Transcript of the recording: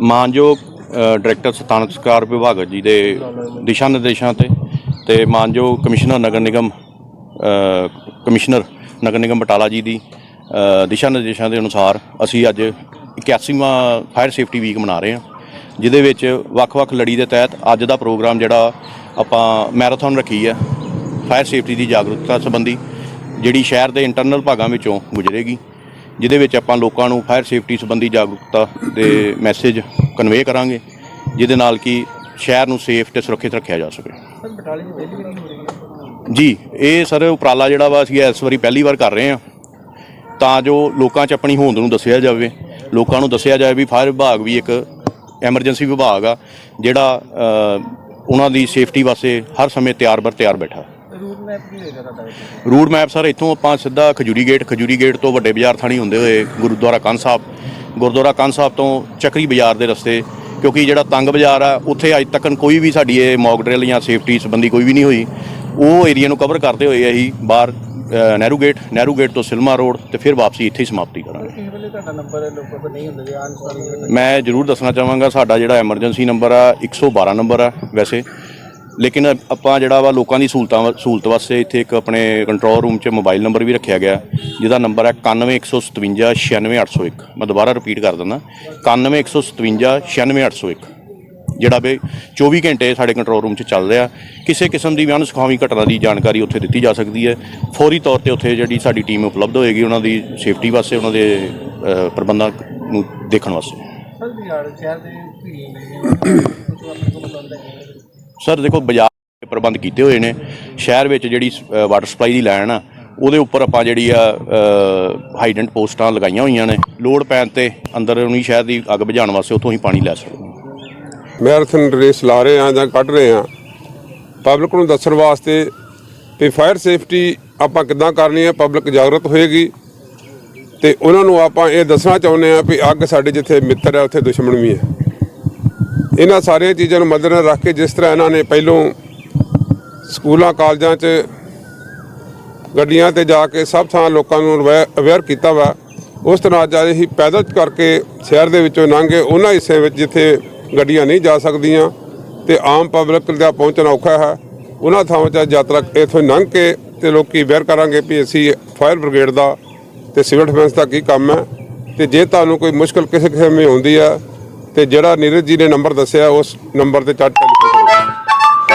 ਮਾਨਯੋਗ ਡਾਇਰੈਕਟਰ ਸਥਾਨਕ ਸਰਕਾਰ ਵਿਭਾਗ ਜੀ ਦੇ ਦਿਸ਼ਾ ਨਿਰਦੇਸ਼ਾਂ ਤੇ ਤੇ ਮਾਨਯੋਗ ਕਮਿਸ਼ਨਰ ਨਗਰ ਨਿਗਮ ਕਮਿਸ਼ਨਰ ਨਗਰ ਨਿਗਮ ਬਟਾਲਾ ਜੀ ਦੀ ਦਿਸ਼ਾ ਨਿਰਦੇਸ਼ਾਂ ਦੇ ਅਨੁਸਾਰ ਅਸੀਂ ਅੱਜ 81ਵਾਂ ਫਾਇਰ ਸੇਫਟੀ ਵੀਕ ਮਨਾ ਰਹੇ ਹਾਂ, ਜਿਹਦੇ ਵਿੱਚ ਵੱਖ-ਵੱਖ ਲੜੀ ਦੇ ਤਹਿਤ ਅੱਜ ਦਾ ਪ੍ਰੋਗਰਾਮ ਜਿਹੜਾ ਆਪਾਂ ਮੈਰਾਥਨ ਰੱਖੀ ਹੈ, ਫਾਇਰ ਸੇਫਟੀ ਦੀ ਜਾਗਰੂਕਤਾ ਸੰਬੰਧੀ, ਜਿਹੜੀ ਸ਼ਹਿਰ ਦੇ ਇੰਟਰਨਲ ਭਾਗਾਂ ਵਿੱਚੋਂ ਗੁਜ਼ਰੇਗੀ। ਜਿਹਦੇ ਵਿੱਚ ਆਪਾਂ ਲੋਕਾਂ ਨੂੰ ਫਾਇਰ ਸੇਫਟੀ ਸੰਬੰਧੀ ਜਾਗਰੂਕਤਾ ਦੇ ਮੈਸੇਜ ਕਨਵੇ ਕਰਾਂਗੇ, ਜਿਹਦੇ ਨਾਲ ਕਿ ਸ਼ਹਿਰ ਨੂੰ ਸੇਫ ਤੇ ਸੁਰੱਖਿਅਤ ਰੱਖਿਆ ਜਾ ਸਕੇ। ਜੀ, ਇਹ ਸਰ ਉਪਰਾਲਾ ਜਿਹੜਾ ਵਾ ਅਸੀਂ ਇਸ ਵਾਰੀ ਪਹਿਲੀ ਵਾਰ ਕਰ ਰਹੇ ਹਾਂ। ਤਾਂ ਜੋ ਲੋਕਾਂ 'ਚ ਆਪਣੀ ਹੋਂਦ ਨੂੰ ਦੱਸਿਆ ਜਾਵੇ, ਲੋਕਾਂ ਨੂੰ ਦੱਸਿਆ ਜਾਵੇ ਵੀ ਫਾਇਰ ਵਿਭਾਗ ਵੀ ਇੱਕ ਐਮਰਜੈਂਸੀ ਵਿਭਾਗ ਆ, ਜਿਹੜਾ ਉਹਨਾਂ ਦੀ ਸੇਫਟੀ ਵਾਸਤੇ ਹਰ ਸਮੇਂ ਤਿਆਰ ਬਰ ਤਿਆਰ ਬੈਠਾ। ਰੂਟ ਮੈਪ ਕੀ ਹੋਏਗਾ ਤੁਹਾਡਾ ਇੱਥੇ? ਰੂਟ ਮੈਪ ਸਰ ਇੱਥੋਂ ਆਪਾਂ ਸਿੱਧਾ ਖਜੂਰੀ ਗੇਟ ਖਜੂਰੀ ਗੇਟ ਤੋਂ ਵੱਡੇ ਬਾਜ਼ਾਰ ਥਾਣੀ ਹੁੰਦੇ ਹੋਏ ਗੁਰਦੁਆਰਾ ਕੰਨ ਸਾਹਿਬ। ਗੁਰਦੁਆਰਾ ਕੰਨ ਸਾਹਿਬ ਤੋਂ ਚੱਕਰੀ ਬਾਜ਼ਾਰ ਦੇ ਰਸਤੇ ਕਿਉਂਕਿ ਜਿਹੜਾ ਤੰਗ ਬਾਜ਼ਾਰ ਆ ਉੱਥੇ ਅੱਜ ਤੱਕ ਕੋਈ ਵੀ ਸਾਡੀ ਇਹ ਮੌਕ ਡਰਿਲ ਜਾਂ ਸੇਫਟੀ ਸੰਬੰਧੀ ਕੋਈ ਵੀ ਨਹੀਂ ਹੋਈ। ਉਹ ਏਰੀਆ ਨੂੰ ਕਵਰ ਕਰਦੇ ਹੋਏ ਅਸੀਂ ਬਾਹਰ ਨਹਿਰੂ ਗੇਟ ਨਹਿਰੂ ਗੇਟ ਤੋਂ ਸਿਲਮਾ ਰੋਡ ਤੇ ਫਿਰ ਵਾਪਸੀ ਇੱਥੇ ਹੀ ਸਮਾਪਤੀ ਕਰਾਂਗੇ। ਕਿਸੇ ਵੇਲੇ ਤੁਹਾਡਾ ਨੰਬਰ ਲੋਕਾਂ ਕੋਲ ਨਹੀਂ ਹੁੰਦਾ ਜੇ ਅਨਸਟਾਰਟਿੰਗ ਮੈਂ ਜ਼ਰੂਰ ਦੱਸਣਾ ਚਾਹਾਂਗਾ ਸਾਡਾ ਜਿਹੜਾ ਐਮਰਜੈਂਸੀ ਨੰਬਰ ਆ 112 ਨੰਬਰ ਆ ਵੈਸੇ। ਲੇਕਿਨ ਆਪਾਂ ਜਿਹੜਾ ਵਾ ਲੋਕਾਂ ਦੀ ਸਹੂਲਤਾਂ ਵਾ- ਸਹੂਲਤ ਵਾਸਤੇ ਇੱਥੇ ਇੱਕ ਆਪਣੇ ਕੰਟਰੋਲ ਰੂਮ 'ਚ ਮੋਬਾਈਲ ਨੰਬਰ ਵੀ ਰੱਖਿਆ ਗਿਆ। ਜਿਹਦਾ ਨੰਬਰ ਹੈ 9115 96801 ਮੈਂ ਦੁਬਾਰਾ ਰਿਪੀਟ ਕਰ ਦਿੰਦਾ। 9115 96801 ਜਿਹੜਾ ਵੀ 24 ਘੰਟੇ ਸਾਡੇ ਕੰਟਰੋਲ ਰੂਮ 'ਚ ਚੱਲ ਰਿਹਾ, ਕਿਸੇ ਕਿਸਮ ਦੀ ਵੀ ਅਣਸੁਖਾਵੀਂ ਘਟਨਾ ਦੀ ਜਾਣਕਾਰੀ ਉੱਥੇ ਦਿੱਤੀ ਜਾ ਸਕਦੀ ਹੈ। ਫੌਰੀ ਤੌਰ ਤੇ ਉੱਥੇ ਜਿਹੜੀ ਸਾਡੀ ਟੀਮ ਉਪਲਬਧ ਹੋਏਗੀ, ਉਹਨਾਂ ਦੀ ਸੇਫਟੀ ਵਾਸਤੇ, ਉਹਨਾਂ ਦੇ ਪ੍ਰਬੰਧਾਂ ਨੂੰ ਦੇਖਣ ਵਾਸਤੇ। ਸਰ ਬਾਜ਼ਾਰ ਸ਼ਹਿਰ ਦੇ ਸਰ, ਦੇਖੋ, ਬਾਜ਼ਾਰ ਦੇ ਪ੍ਰਬੰਧ ਕੀਤੇ ਹੋਏ ਨੇ। ਸ਼ਹਿਰ ਵਿੱਚ ਜਿਹੜੀ ਵਾਟਰ ਸਪਲਾਈ ਦੀ ਲਾਈਨ ਆ, ਉਹਦੇ ਉੱਪਰ ਆਪਾਂ ਜਿਹੜੀ ਆ ਹਾਈਡੈਂਟ ਪੋਸਟਾਂ ਲਗਾਈਆਂ ਹੋਈਆਂ ਨੇ। ਲੋੜ ਪੈਣ ਤੇ ਅੰਦਰ ਉਨੀ ਸ਼ਹਿਰ ਦੀ ਅੱਗ ਬੁਝਾਉਣ ਵਾਸਤੇ ਉੱਥੋਂ ਹੀ ਪਾਣੀ ਲੈ ਸਕਦੇ ਹਾਂ। ਮੈਰਾਥਨ ਰੇਸ ਲਾ ਰਹੇ ਆ ਜਾਂ ਕੱਢ ਰਹੇ। ਆ ਪਬਲਿਕ ਨੂੰ ਦੱਸਣ ਵਾਸਤੇ ਵੀ ਫਾਇਰ ਸੇਫਟੀ ਆਪਾਂ ਕਿੱਦਾਂ ਕਰਨੀ ਹੈ ਪਬਲਿਕ ਜਾਗਰਤ ਹੋਏਗੀ। ਤੇ ਉਹਨਾਂ ਨੂੰ ਆਪਾਂ ਇਹ ਦੱਸਣਾ ਚਾਹੁੰਦੇ ਆ ਵੀ ਅੱਗ ਸਾਡੇ ਜਿੱਥੇ ਮਿੱਤਰ ਹੈ ਉੱਥੇ ਦੁਸ਼ਮਣ ਵੀ ਹੈ। ਇਹਨਾਂ ਸਾਰੀਆਂ ਚੀਜ਼ਾਂ ਨੂੰ ਮੱਦੇਨਜ਼ਰ ਰੱਖ ਕੇ ਜਿਸ ਤਰ੍ਹਾਂ ਇਹਨਾਂ ਨੇ ਪਹਿਲੋਂ ਸਕੂਲਾਂ, ਕਾਲਜਾਂ 'ਚ ਗੱਡੀਆਂ ਤੇ ਜਾ ਕੇ ਸਭ ਥਾਂ ਲੋਕਾਂ ਨੂੰ ਅਵੇਅਰ ਕੀਤਾ ਵਾ। ਉਸ ਤਰ੍ਹਾਂ ਅੱਜ ਅਸੀਂ ਪੈਦਲ ਕਰਕੇ ਸ਼ਹਿਰ ਦੇ ਵਿੱਚੋਂ ਲੰਘੇ। ਉਹਨਾਂ ਹਿੱਸੇ ਵਿੱਚ ਜਿੱਥੇ ਗੱਡੀਆਂ ਨਹੀਂ ਜਾ ਸਕਦੀਆਂ ਤੇ ਆਮ ਪਬਲਿਕ ਦਾ ਪਹੁੰਚਣਾ ਔਖਾ ਹੈ। ਉਹਨਾਂ ਥਾਵਾਂ 'ਤੇ ਯਾਤਰਾ ਇੱਥੋਂ ਲੰਘ ਕੇ ਤੇ ਲੋਕੀ ਅਵੇਅਰ ਕਰਾਂਗੇ ਵੀ ਅਸੀਂ ਫਾਇਰ ਬ੍ਰਿਗੇਡ ਦਾ ਤੇ ਸਿਵਲ ਡਿਫੈਂਸ ਦਾ ਕੀ ਕੰਮ ਹੈ। ਤੇ ਜੇ ਤੁਹਾਨੂੰ ਕੋਈ ਮੁਸ਼ਕਲ ਕਿਸੇ ਕਿਸਮ ਵਿੱਚ ਆਉਂਦੀ ਆ ਤੇ ਜਿਹੜਾ ਨੀਰਜ ਜੀ ਨੇ ਨੰਬਰ ਦੱਸਿਆ ਉਸ ਨੰਬਰ ਤੇ ਚੱਟ